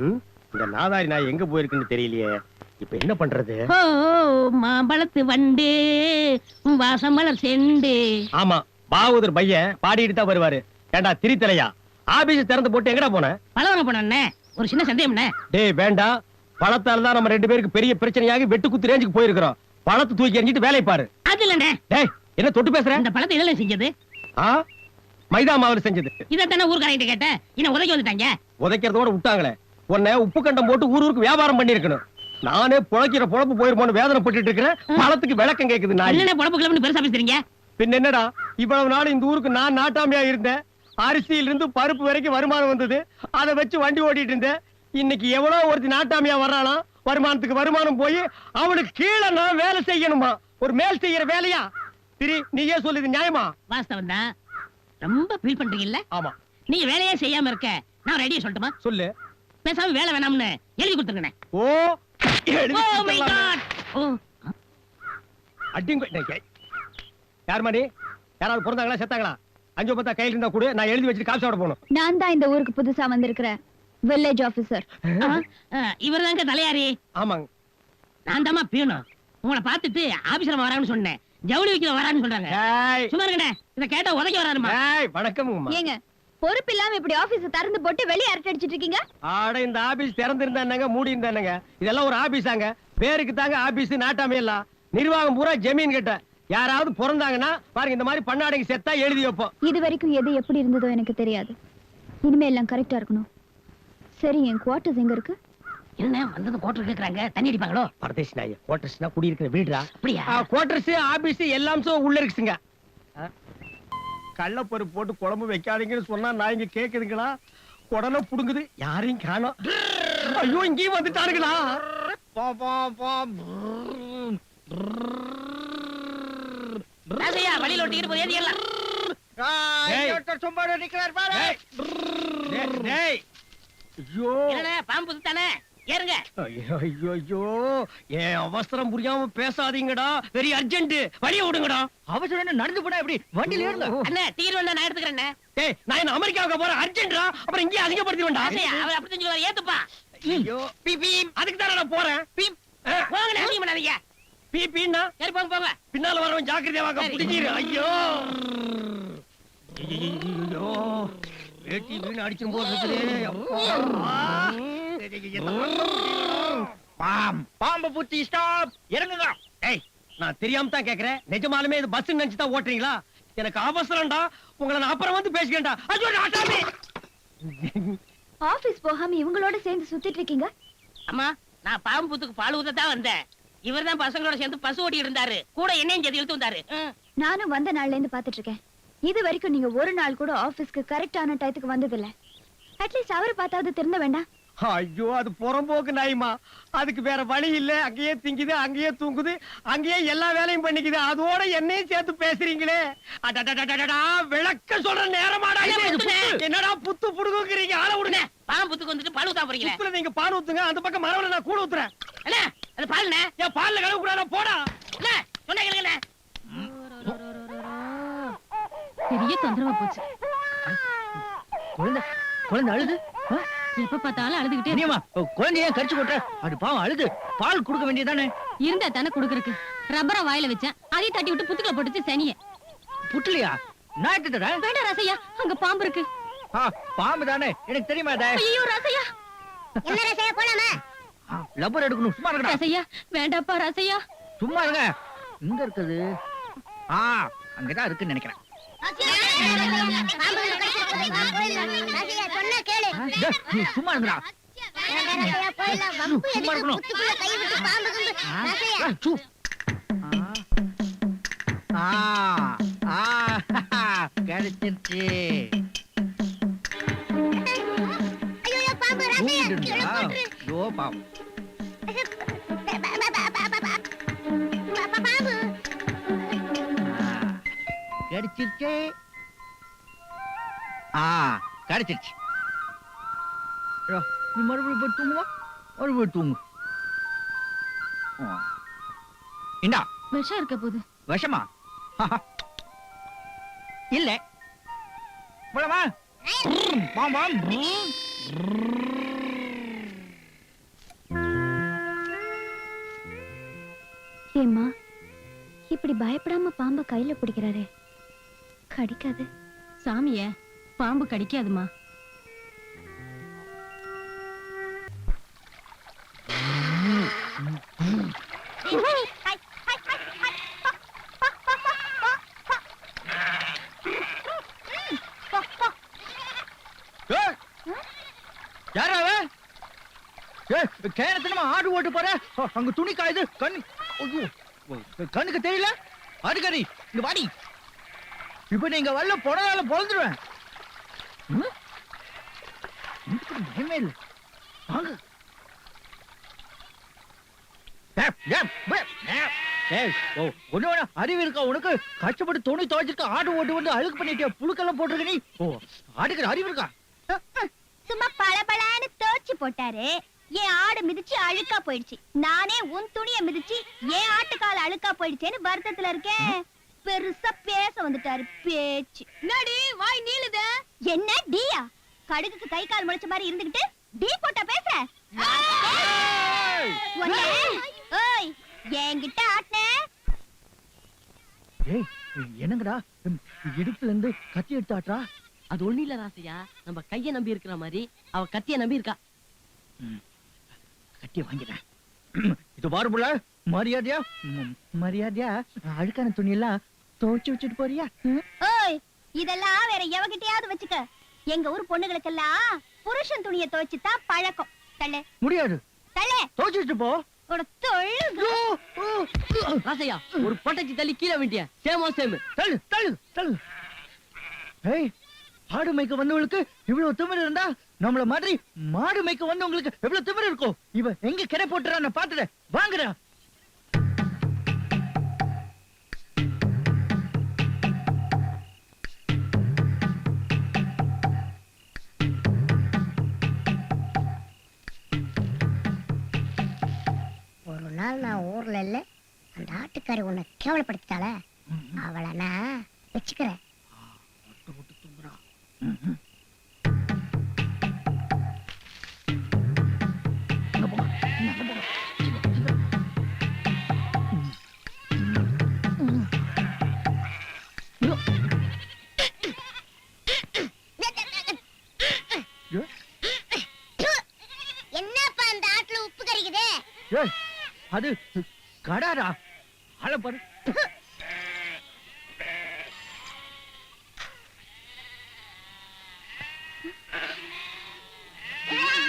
இந்த நாதாரி நாய் எங்க போயிருக்குன்னு தெரியலையே. இப்ப என்ன பண்றது? ஓ மாம்பழத்து வண்டு வாசமலர் செண்டு. ஆமா பாகவதர் பையன் பாடிட்டு தான் வருவாரு. ஏண்டா திரித்தலையா? ஆபீஸ் திறந்து போட்டு எங்கடா போன? பழவங்க போனே ஒரு சின்ன சந்தேகம் டேய் வேண்டாம் பழத்தால தான் நம்ம ரெண்டு பேருக்கு பெரிய பிரச்சனையாகி வெட்டு குத்து ரேஞ்சுக்கு போயிருக்கிறோம். பழத்தை தூக்கி எறிஞ்சிட்டு வேலையை பாரு. அது இல்லண்ணே டேய் என்ன தொட்டு பேசுற? அந்த பழத்தை இதெல்லாம் செஞ்சது? ஆ? மைதா மாவுல செஞ்சது. இதைத்தானே ஊர்க்காரங்கிட்ட கேட்டேன். இன்னும் உதவி வந்துட்டாங்க. உதைக்கிறதோட விட்டாங்களே. உன்னை உப்பு கண்டம் போட்டு ஊர் ஊருக்கு வியாபாரம் பண்ணிருக்கணும் நானே புழைக்கிற பொழப்பு போயிருமோன்னு வேதனை பட்டுட்டு இருக்கிறேன் பழத்துக்கு விளக்கம் கேக்குது நாய். என்னென்ன பொழப்பு கிளம்பி பெருசா பேசுறீங்க? பின்ன என்னடா இவ்வளவு நாள் இந்த ஊருக்கு நான் நாட்டாமையா இருந்தேன். அரிசியில இருந்து பருப்பு வரைக்கும் வருமானம் வந்தது. அதை வச்சு வண்டி ஓட்டிட்டு இருந்தேன். இன்னைக்கு எவ்வளவு ஒருத்தி நாட்டாமையா வர்றானா வருமானத்துக்கு வருமானம் போய் அவனுக்கு கீழே நான் வேலை செய்யணுமா? ஒரு மேல் செய்யற வேலையா? திரி நீயே சொல்லுது நியாயமா? வாஸ்தவம் தான். ரொம்ப ஃபீல் பண்றீங்கல்ல? ஆமா. நீங்க வேலையே செய்யாம இருக்க. நான் ரெடியா சொல்லட்டுமா? சொல்லு. பேசாம வேலை வேணாம்னு எழுதி கொடுத்துருங்கண்ணே ஓ அடிங்க டேய், யார் மாடி? யாராவது பிறந்தாங்களா செத்தாங்களா? அஞ்சு பத்தா கையில இருந்தா கூட நான் எழுதி வச்சுட்டு காசு சாப்பிட போகணும். நான் தான் இந்த ஊருக்கு புதுசா வந்திருக்கிற வில்லேஜ் ஆபீசர் இவர் தாங்க தலையாரி. ஆமாங்க. நான் தாமா பீணும் உங்களை பார்த்துட்டு ஆபீஸ்ல வரான்னு சொன்னேன். ஜவுளி வைக்க வரான்னு சொல்றாங்க. சும்மா இருக்கண்ணே இத கேட்டா உதைக்க வராருமா? டேய், வணக்கம்மா ஏங்க பொறுப்பு இல்லாம இப்படி ஆபீஸ் திறந்து போட்டு வெளிய அரட்டை அடிச்சிட்டு இருக்கீங்க? ஆட இந்த ஆபீஸ் திறந்திருந்தா என்னங்க மூடி இருந்தா என்னங்க இதெல்லாம் ஒரு ஆபீஸாங்க பேருக்கு தாங்க ஆபீஸ் நாட்டாமே எல்லாம். நிர்வாகம் பூரா ஜமீன் கிட்ட. யாராவது பிறந்தாங்கன்னா பாருங்க இந்த மாதிரி பண்ணாடைங்க செத்தா எழுதி வைப்போம். இது வரைக்கும் எது எப்படி இருந்ததோ எனக்கு தெரியாது. இனிமே எல்லாம் கரெக்டா இருக்கணும். சரி என் குவார்டர்ஸ் எங்க இருக்கு? என்ன வந்தது கோட்டர் கேக்குறாங்க? தண்ணி அடிப்பாங்களோ? பரதேசி நாய் குவார்டர்ஸ்னா குடி இருக்கிற வீடுடா. அப்படியா? குவார்டர்ஸ் ஆபீஸ் எல்லாம் உள்ள இருக்குங்க. கள்ளப்பருப்பு போட்டு குழம்பு வைக்காதீங்கன்னு சொன்னா நாய்ங்க கேக்குதுங்களா உடனே புடுங்குது யாரையும் காணோம் ஐயோ இங்கேயும் வந்துட்டாருங்களா பா, பா, பா. ராசையா வழியில ஒட்டிக்கிட்டு போய். டேய். டேய், டேய். ஐயோ பாம்பு தானே ஏறுங்க. ஐயோ ஐயோ. அவசரம் புரியாம பேசாதீங்கடா. வெரி அர்ஜென்ட் வழிய விடுங்கடா. அவசரம் நடந்து போனா எப்படி? வண்டியில ஏறுங்க. அண்ணே வேணா நான் எடுத்துக்கிறேன் டேய் நான் என்ன அமெரிக்காவுக்கு போறேன்? அர்ஜென்ட்ரா அப்புறம் இங்கே அதிகப்படுத்திடுவேன்டா. ராசையா அவர் அப்படி சொல்லுவார் ஏத்துப்பா. ஐயோ. பீ பீ அதுக்கு தானே நான் போறேன் பீ போங்கண்ணே அதிகம் பண்ணாதீங்க. பீ பீன்னா? சரி போங்க போங்க. பின்னால வரவன் ஜாக்கிரதையா வாங்க சரி. பிடிக்கிரு ஐயோ. ஐயோ வேட்டி வீணு அடிச்சும் போது. பாம் பாம்பு பூச்சி ஸ்டாப் இறங்குங்க. ஏய் நான் தெரியாம தான் கேக்குறேன். நிஜமாலுமே இது பஸ் நினைச்சு தான் ஓட்டுறீங்களா? எனக்கு அவசரம்டா. உங்களை நான் அப்புறம் வந்து ஐயோ நாட்டாமே ஆபீஸ் போகாம இவங்களோட சேர்ந்து சுத்திட்டு இருக்கீங்க? அம்மா நான் பாம்பு புத்துக்கு பால் ஊத்த தான் வந்தேன். இவர் தான் பசங்களோட சேர்ந்து பசு ஓட்டிட்டு இருந்தாரு. கூட என்னையும் சேர்த்து இழுத்து வந்தாரு. நானும் வந்த நாள்ல இருந்து பாத்துட்டு இருக்கேன் இது வரைக்கும் நீங்க ஒரு நாள் கூட ஆபீஸ்க்கு கரெக்டான டயத்துக்கு வந்ததில்ல. அட்லீஸ்ட் அவரை பார்த்தாவது திருந்த வேண்டாம். ஐயோ அது புறம்போக்கு நாய்மா. அதுக்கு வேற வழி இல்ல. அங்கேயே திங்குது அங்கேயே தூங்குது அங்கேயே எல்லா வேலையும் பண்ணிக்குது. அதோட என்னையும் சேர்த்து பேசுறீங்களே. அடடடடடடா, விளக்க சொல்ற நேரமாடா? என்னடா புத்து புடுங்குறீங்க ஆள விடுங்க. பாம்பு புத்துக்கு வந்துட்டு பால் ஊத்தா புத்துல நீங்க பால் ஊத்துங்க. அந்த பக்கம் மரவல நான் கூட ஊத்துறேன். அண்ணே அது என் பால்ல கலவு கூடாதா போடா. அண்ணே சொன்ன பெரிய தொந்தரவா போச்சு. குழந்தை குழந்தை அழுது? எப்ப பார்த்தாலும் அழுதுகிட்டே இருக்கு. இனியம்மா, குழந்தைய ஏன் கடிச்சு கொட்டுற. அது பாவம் அழுது. பால் கொடுக்க வேண்டியதானே இருந்தா தானே குடுக்கறதுக்கு. ரப்பரை வாயில வச்சேன். அதையும் தட்டி விட்டு புத்துக்களை போட்டுச்சு சனிய. புட்டலையா? நான் எடுத்து தரேன். வேண்டாம் ரசையா அங்க பாம்பு இருக்கு. ஆ, பாம்பு தானே. எனக்கு தெரியுமா ஐயோ ரசையா. என்ன ரசையா போலாமா? லப்பர் எடுக்கணும். சும்மா இருக்கடா ரசையா வேண்டாப்பா ரசையா. சும்மா இருங்க. எங்க இருக்குது? ஆ அங்கதான் இருக்குன்னு நினைக்கிறேன். நீ சும்மா இருங்கடா சும்மா இருக்கணும் ஆ, ஆ, சு. கிடைச்சிருச்சு மூடுண்டா? ஐயோ, பாவம். கிடைச்சிருச்சே. ஆ கிடைச்சிருச்சு. நீ மறுபடியும் போய் தூங்குவா? மறுபடியும் தூங்கு. இண்டா விஷம் இருக்க போது? விஷமா? இல்ல. போலமா மாமா ஏம்மா இப்படி பயப்படாம பாம்ப கையில பிடிக்கிறாரே. கடிக்காது. சாமிய பாம்பு கடிக்காதுமா. ஏய், ஆடு ஓட்டு போற? அங்க துணி காயுது கண்ணு கண்ணுக்கு தெரியல? ஆடுகாரி இங்க வாடி. இப்ப நீங்க வரல புடனால பொழுதுருவேன் பயமே இல்லை. வாங்க. ஒண்ணு அறிவு இருக்கா உனக்கு? கஷ்டப்பட்டு துணி துவைச்சிருக்க ஆடு ஓட்டு வந்து அழுக்கு பண்ணிட்டியா? புழுக்கெல்லாம் போட்டிருக்க நீ? ஓ ஆடுக்கிற அறிவு இருக்கா? சும்மா பளபளன்னு தோச்சு போட்டாரு. என் ஆடு மிதிச்சு அழுக்கா போயிடுச்சு. நானே உன் துணியை மிதிச்சு என் ஆட்டுக்கால அழுக்கா போயிடுச்சேன்னு வருத்தத்துல இருக்கேன். பெருசா பேச வந்துட்டாரு. பேச்சு. வாய் நீளுத. என்ன டீயா? கடுகுக்கு கை கால் முளைச்ச மாதிரி இருந்துகிட்டு டீ போட்டா பேச உன்னை- ஓய் என்கிட்ட ஆட்டின? ஏய் என்னங்கடா? இடுப்புல இருந்து கத்தி எடுத்து ஆட்டுறா? அது ஒண்ணு இல்ல ராசையா. நம்ம கைய நம்பி இருக்கிற மாதிரி அவ கத்திய நம்பி இருக்கா. கட்டிய வாங்கிறேன் இது மரியாதையா? ம், மரியாதையா? அழுக்கான துணி எல்லாம் துவைச்சு வச்சுட்டு போறியா? ஓய் இதெல்லாம் வேற எவகிட்டயாவது வச்சுக்க. எங்க ஊர் பொண்ணுகளுக்கெல்லாம் புருஷன் துணியை துவைச்சு தான் பழக்கம். தள்ளு. முடியாது. தள்ளு. துவைச்சு வச்சுட்டு போ. ஒரு தொழு ராசையா ஒரு பொட்டச்சி தள்ளி கீழே வேண்டிய சேமோ சேமு. தள்ளு தள்ளு தள்ளு. ஏய் ஆடு மேய்க்க வந்தவங்களுக்கு இவ்வளவு திமிரு இருந்தா நம்மள மாதிரி மாடு மேய்க்க வந்தவங்களுக்கு எவ்வளவு திமிரு இருக்கும்? இவ எங்க கிரை போட்டுறா நான் பாத்துட்டேன் வாங்குறா நாள் நான் ஊர்ல இல்ல. அந்த ஆட்டுக்காரி உன்னை கேவலப்படுத்திட்டாள. அவளை நான் வச்சுக்கிறேன்.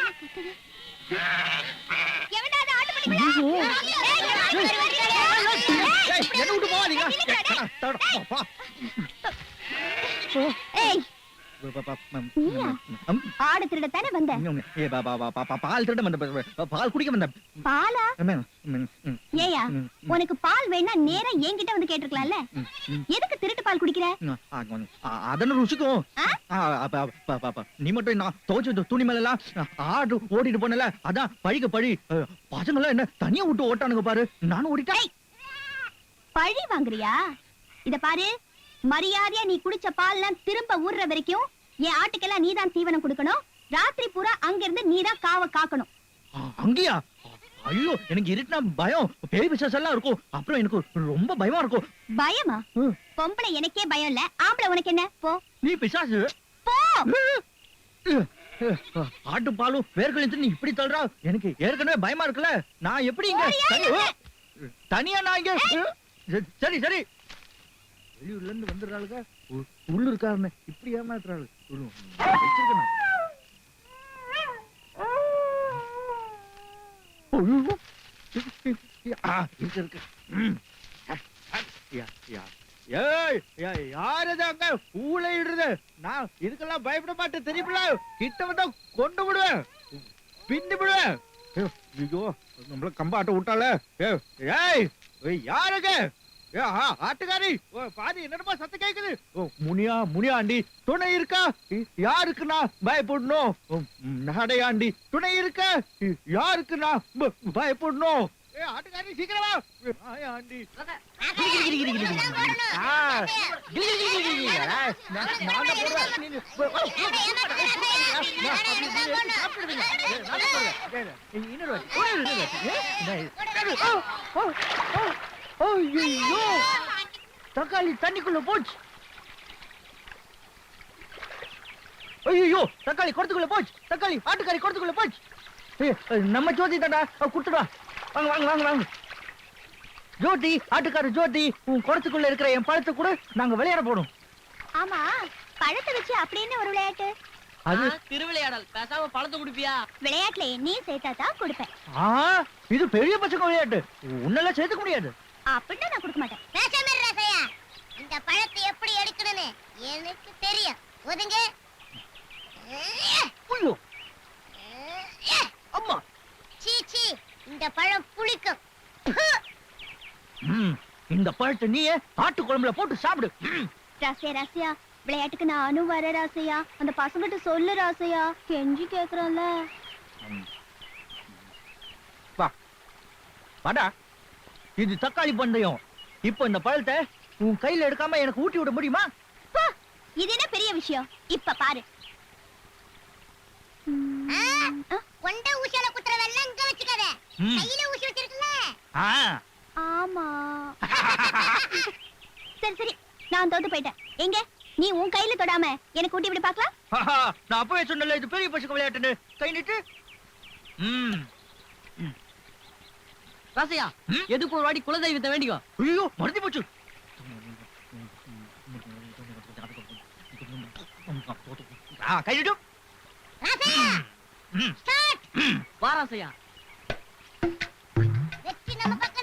ஆட்டுக்காரி வருகிறாளே. ஏய், என்ன விட்டு போவாதீங்க ஆடு வந்த? ஏ, பால் திருட வந்த பால் குடிக்க வந்த. பாலா? ஏயா உனக்கு பால் வேணா நேரா என்கிட்ட வந்து கேட்டிருக்கலாம்ல. எதுக்கு திருட்டு பால் குடிக்கிற? அதன ருசிக்கும்? நீ மட்டும் நான் துணி மேல ஆடு ஓடிட்டு போனல அதான் பழிக்க பழி. பசங்க என்ன தனியா விட்டு ஓட்டானுங்க பாரு. நானும் ஓடிட்டேன். பழி வாங்குறியா? இத பாரு. மரியாதையா நீ குடிச்ச பால்லாம் திரும்ப ஊர்ற வரைக்கும் என் ஆட்டுக்கெல்லாம் நீதான் தீவனம் கொடுக்கணும். ராத்திரி பூரா அங்க இருந்து நீதான் காவ காக்கணும். அங்கேயா? ஐயோ எனக்கு இருட்டுனா பயம். பேய் பிசாஸ் எல்லாம் இருக்கும். அப்புறம் எனக்கு ரொம்ப பயமா இருக்கும். பயமா. பொம்பளை எனக்கே பயம் இல்ல. ஆம்பளை உனக்கு என்ன? போ. நீ பிசாசு? போ! ஆட்டு பாலும் வேர்க்கழித்து நீ இப்படி தள்ளுறா? எனக்கு ஏற்கனவே பயமா இருக்குல்ல. நான் எப்படி இங்க தனி-? தனியா நான் இங்க சரி சரி. வெளியூர்ல இருந்து வந்துடுறாளுங்க உ- உள்ள இருக்காருன்னு இப்படி ஏமாத்துறாளு. வச்சிருக்கணும் ஐயோ. இருக்கு. யா, யா. ஏய் யா- யாரது அங்க? ஊழையிடுறது நான் இதுக்கெல்லாம் பயப்பட மாட்டேன். தெரியுமில கிட்ட வந்தா கொண்டு விடுவேன். பின்னு விடுவேன். ஐயோ, ஐயோ நம்மள கம்பாட்ட விட்டால. ஏய் ஏய் ஏய், யாருங்க ஆட்டுக்காரி ஓ, பாதி என்னடா சத்தம் கேக்குது ஓ, முனியா முனியாண்டி துணை இருக்கா இ- யாருக்கு நான் பயப்படணும் நாடையாண்டி துணை இருக்கா இ- யாருக்கு நான் ப- பயப்படணும் ஏ ஆட்டுக்காரி சீக்கிரமா ஆண்டி இன்னொரு ஐயோ தக்காளி தண்ணிக்குள்ள போச்சு. ஐயோ தக்காளி குடத்துக்குள்ள போச்சு. தக்காளி ஆட்டுக்காரி குடத்துக்குள்ள போச்சு. ஏய், நம்ம ஜோதி தாண்டா குடுத்துடா. வாங்க வாங்க வாங்க வாங்க. ஜோதி ஆட்டுக்கார ஜோதி உன் குடத்துக்குள்ள இருக்கிற என் பழத்தை கூட நாங்க விளையாட போறோம். ஆமா பழத்தை வச்சு அப்படின்னு ஒரு விளையாட்டு? அது திருவிளையாடல். பேசாம பழத்தை குடிப்பியா? விளையாட்டுல என்னையும் சேர்த்தா தான் கொடுப்பேன். இது பெரிய பசங்க விளையாட்டு. உன்னெல்லாம் சேர்த்துக்க முடியாது. அப்படின்னா நான் கொடுக்க மாட்டேன். பேசாம ரசையா. இந்த பழத்தை எப்படி எடுக்கணும்னு எனக்கு தெரியும். ஒதுங்க. ஐயோ அம்மா. சீ சீ. இந்த பழம் புளிக்கும். ம், இந்த பழத்தை நீயே ஆட்டு குழம்புல போட்டு சாப்பிடு. ம். ராசையா ராசையா. விளையாட்டுக்கு நானும் வர ராசையா. அந்த பசங்கிட்ட சொல்லு ராசையா. கெஞ்சி கேக்குறோம்ல வா. வாடா. இது தக்காளி பந்தயம். இப்போ இந்த பழத்தை உன் கையில எடுக்காம எனக்கு ஊட்டி விட முடியுமா? இது என்ன பெரிய விஷயம்? இப்ப பாரு. கொண்ட ஊசியால குத்துறதெல்லாம் இங்க வச்சுக்காத. ம். கையில ஊசி வச்சிருக்கல ஆ. ஆமா. சரி சரி. நான் தோத்து போயிட்டேன். எங்க? நீ உன் கையில தொடாம எனக்கு ஊட்டி விட பாக்கலாம் நான் அப்பவே சொன்னல இது பெரிய பசங்க விளையாட்டுன்னு. கை நீட்டு. ம். ராசையா? எதுக்கு ஒரு வாடி குலதெய்வத்தை வேண்டிக்கோ? ஐயோ மறந்து போச்சு. ஆ கை நீட்டு. ராசையா ம். ஸ்டார்ட் வா ராசையா. வெற்றி நம்ம பக்கம்